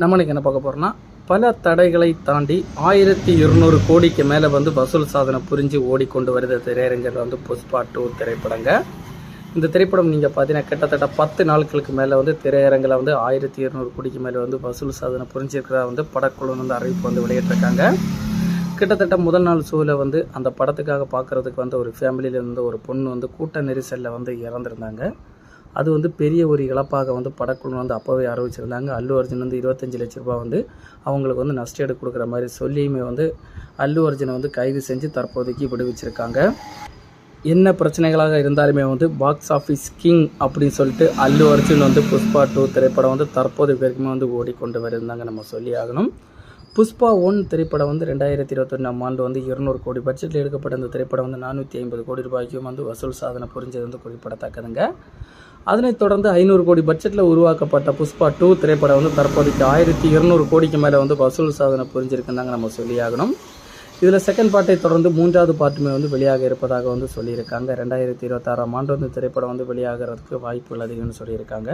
நம்ம என்ன பார்க்க போகிறோம்னா பல தடைகளை தாண்டி ஆயிரத்தி இருநூறு கோடிக்கு மேலே வந்து வசூல் சாதனை புரிஞ்சு ஓடிக்கொண்டு வருது. திரையரங்கர் வந்து புஷ்பா டூ திரைப்படங்க. இந்த திரைப்படம் நீங்கள் பார்த்தீங்கன்னா கிட்டத்தட்ட பத்து நாட்களுக்கு மேலே வந்து திரையரங்கில் வந்து ஆயிரத்தி இருநூறு கோடிக்கு மேலே வந்து வசூல் சாதனை புரிஞ்சிருக்கிறதா வந்து படக்குழு வந்து அறிவிப்பு வந்து வெளியிட்டிருக்காங்க. கிட்டத்தட்ட முதல் நாள் ஷோவில் வந்து அந்த படத்துக்காக பார்க்குறதுக்கு வந்து ஒரு ஃபேமிலியிலேருந்து ஒரு பொண்ணு வந்து கூட்ட நெரிசலில் வந்து இறந்துருந்தாங்க. அது வந்து பெரிய ஒரு இழப்பாக வந்து படக்குழு வந்து அப்போவே அறிவிச்சிருந்தாங்க. அல்லு அர்ஜுன் வந்து இருபத்தஞ்சி லட்ச ரூபா வந்து அவங்களுக்கு வந்து நஷ்டேடு கொடுக்குற மாதிரி சொல்லியுமே வந்து அல்லு அர்ஜுனை வந்து கைது செஞ்சு தற்போதைக்கு விடுவிச்சிருக்காங்க. என்ன பிரச்சனைகளாக இருந்தாலுமே வந்து பாக்ஸ் ஆஃபீஸ் கிங் அப்படின்னு சொல்லிட்டு அல்லு அர்ஜுன் வந்து புஷ்பா டூ திரைப்படம் வந்து தற்போது வரைக்குமே வந்து ஓடிக்கொண்டு வருந்தாங்க நம்ம சொல்லி ஆகணும். புஷ்பா ஒன் திரைப்படம் வந்து ரெண்டாயிரத்தி இருபத்தொன்னாம் ஆண்டு வந்து இருநூறு கோடி பட்ஜெட்டில் எடுக்கப்பட்ட இந்த திரைப்படம் வந்து நானூற்றி ஐம்பது கோடி ரூபாய்க்கும் வந்து வசூல் சாதனை புரிஞ்சது வந்து குறிப்பிடத்தக்கதுங்க. அதனைத் தொடர்ந்து ஐநூறு கோடி பட்ஜெட்டில் உருவாக்கப்பட்ட புஷ்பா டூ திரைப்படம் வந்து தற்போதைக்கு ஆயிரத்தி இருநூறு கோடிக்கு மேலே வந்து வசூல் சாதனை புரிஞ்சிருக்குந்தாங்க நம்ம சொல்லியாகணும். இதில் செகண்ட் பார்ட்டை தொடர்ந்து மூன்றாவது பார்ட்டுமே வந்து வெளியாக இருப்பதாக வந்து சொல்லியிருக்காங்க. ரெண்டாயிரத்தி இருபத்தாறாம் ஆண்டு வந்து திரைப்படம் வந்து வெளியாகிறதுக்கு வாய்ப்புகள் அதிகம்னு சொல்லியிருக்காங்க.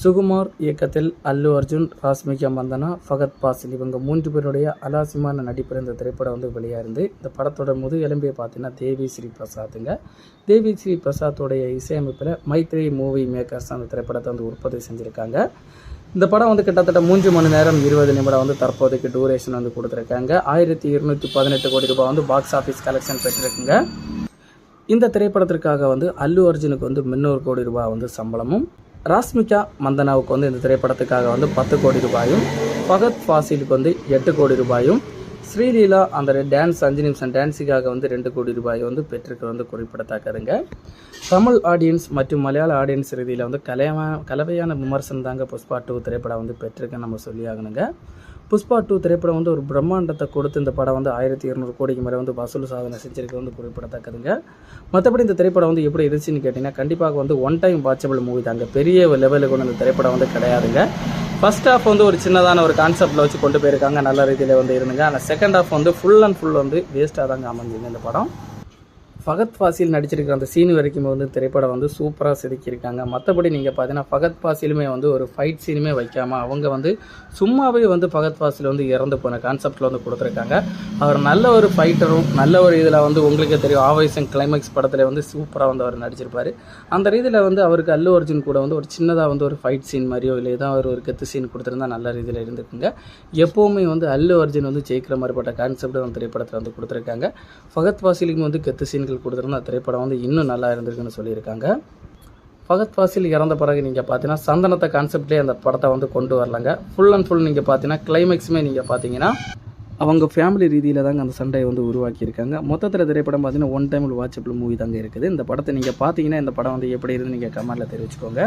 சுகுமார் இயக்கத்தில் அல்லு அர்ஜுன் ராஸ்மிகா மந்தனா ஃபகத் பாசில் இவங்க மூன்று பேருடைய அலாசிமான நடிப்பில் இந்த திரைப்படம் வந்து வெளியாயிருந்து இந்த படத்தோட முது எலும்பே பார்த்தீங்கன்னா தேவி ஸ்ரீ பிரசாத்துங்க. தேவி ஸ்ரீ பிரசாத்துடைய இசையமைப்பில் மைத்ரி மூவி மேக்கர்ஸ் அந்த திரைப்படத்தை வந்து உற்பத்தி செஞ்சுருக்காங்க. இந்த படம் வந்து கிட்டத்தட்ட மூன்று மணி நேரம் இருபது நிமிடம் வந்து தற்போதைக்கு டூரேஷன் வந்து கொடுத்துருக்காங்க. ஆயிரத்தி இருநூற்றி பதினெட்டு கோடி ரூபாய் வந்து பாக்ஸ் ஆஃபீஸ் கலெக்ஷன் பெற்றிருக்குங்க. இந்த திரைப்படத்திற்காக வந்து அல்லு அர்ஜுனுக்கு வந்து முந்நூறு கோடி ரூபாய் வந்து சம்பளமும் ராஸ்மிகா மந்தனாவுக்கு வந்து இந்த திரைப்படத்துக்காக வந்து பத்து கோடி ரூபாயும் ஃபகத் ஃபாசிலுக்கு வந்து எட்டு கோடி ரூபாயும் ஸ்ரீலீலா அந்த டான்ஸ் அஞ்சு நிமிஷம் டான்ஸுக்காக வந்து ரெண்டு கோடி ரூபாய் வந்து பெற்றிருக்க வந்து குறிப்பிடத்தக்கதுங்க. தமிழ் ஆடியன்ஸ் மற்றும் மலையாள ஆடியன்ஸ் ரீதியில் வந்து கலையான கலவையான விமர்சனம் தாங்க புஷ்பா டூ திரைப்படம் வந்து பெற்றிருக்குன்னு நம்ம சொல்லி ஆகணுங்க புஷ்பா டூ திரைப்படம் வந்து ஒரு பிரம்மாண்டத்தை கொடுத்து இந்த படம் வந்து ஆயிரத்தி இருநூறு கோடிக்கு மேலே வந்து வசூல் சாதனை செஞ்சிருக்க வந்து குறிப்பிடத்தக்கதுங்க. மற்றபடி இந்த திரைப்படம் வந்து எப்படி இருந்துச்சுன்னு கேட்டிங்கன்னா கண்டிப்பாக வந்து ஒன் டைம் வாட்சபிள் மூவி தாங்க. பெரிய லெவலுக்கு வந்து இந்த திரைப்படம் வந்து கிடையாதுங்க. ஃபர்ஸ்ட் ஹாஃப் வந்து ஒரு சின்னதான ஒரு கான்செப்டில் வச்சு கொண்டு போயிருக்காங்க. நல்ல ரீதியில் வந்து இருந்துங்க. ஆனால் செகண்ட் ஹாஃப் வந்து ஃபுல் அண்ட் ஃபுல் வந்து வேஸ்ட்டாக தாங்க அமைஞ்சுங்க இந்த படம். ஃபகத் ஃபாசில் நடிச்சிருக்கிற அந்த சீன் வரைக்கும் வந்து திரைப்படம் வந்து சூப்பராக செதுக்கியிருக்காங்க. மற்றபடி நீங்கள் பார்த்தீங்கன்னா ஃபகத் ஃபாசிலுமே வந்து ஒரு ஃபைட் சீனுமே வைக்காமல் அவங்க வந்து சும்மாவே வந்து ஃபகத் ஃபாசில் வந்து இறந்து போன கான்செப்டில் வந்து கொடுத்துருக்காங்க. அவர் நல்ல ஒரு ஃபைட்டரும் நல்ல ஒரு இதில் வந்து உங்களுக்கே தெரியும் ஆவேசம் கிளைமேக்ஸ் படத்தில் வந்து சூப்பராக வந்து அவர் நடிச்சிருப்பார். அந்த ரீதியில் வந்து அவருக்கு அல்லு அர்ஜுன் கூட வந்து ஒரு சின்னதாக வந்து ஒரு ஃபைட் சீன் மாதிரியோ இல்லை ஏதாவது ஒரு கெத்து சீன் கொடுத்துருந்தா நல்ல ரீதியில் இருந்துக்குங்க எப்போவுமே வந்து அல்லு அர்ஜுன் வந்து ஜெயிக்கிற மாதிரிப்பட்ட கான்செப்ட் அந்த திரைப்படத்தில் வந்து கொடுத்துருக்காங்க. ஃபகத் ஃபாசிலுக்கு வந்து கெத்து சீன்கள் கொடுத்துருந்தா திரைப்படம் வந்து இன்னும் நல்லா இருந்திருக்குன்னு சொல்லியிருக்காங்க. ஃபகத் ஃபாசில் இறந்த பிறகு நீங்கள் பார்த்தீங்கன்னா சந்தனத்தை கான்செப்ட்லேயே அந்த படத்தை வந்து கொண்டு வரலாங்க. ஃபுல் அண்ட் ஃபுல் நீங்கள் பார்த்தீங்கன்னா கிளைமேக்ஸுமே நீங்கள் பார்த்தீங்கன்னா அவங்க ஃபேமிலி ரீதியில் தாங்க அந்த சண்டையை வந்து உருவாக்கியிருக்காங்க. மொத்தத்தில் திரைப்படம் பார்த்தீங்கன்னா ஒன் டைம் வாட்சபிள் மூவி தாங்க இருக்குது. இந்த படத்தை நீங்கள் பார்த்தீங்கன்னா இந்த படம் வந்து எப்படி இருந்து நீங்கள் கமெண்ட்டில் தெரிவிச்சுக்கோங்க.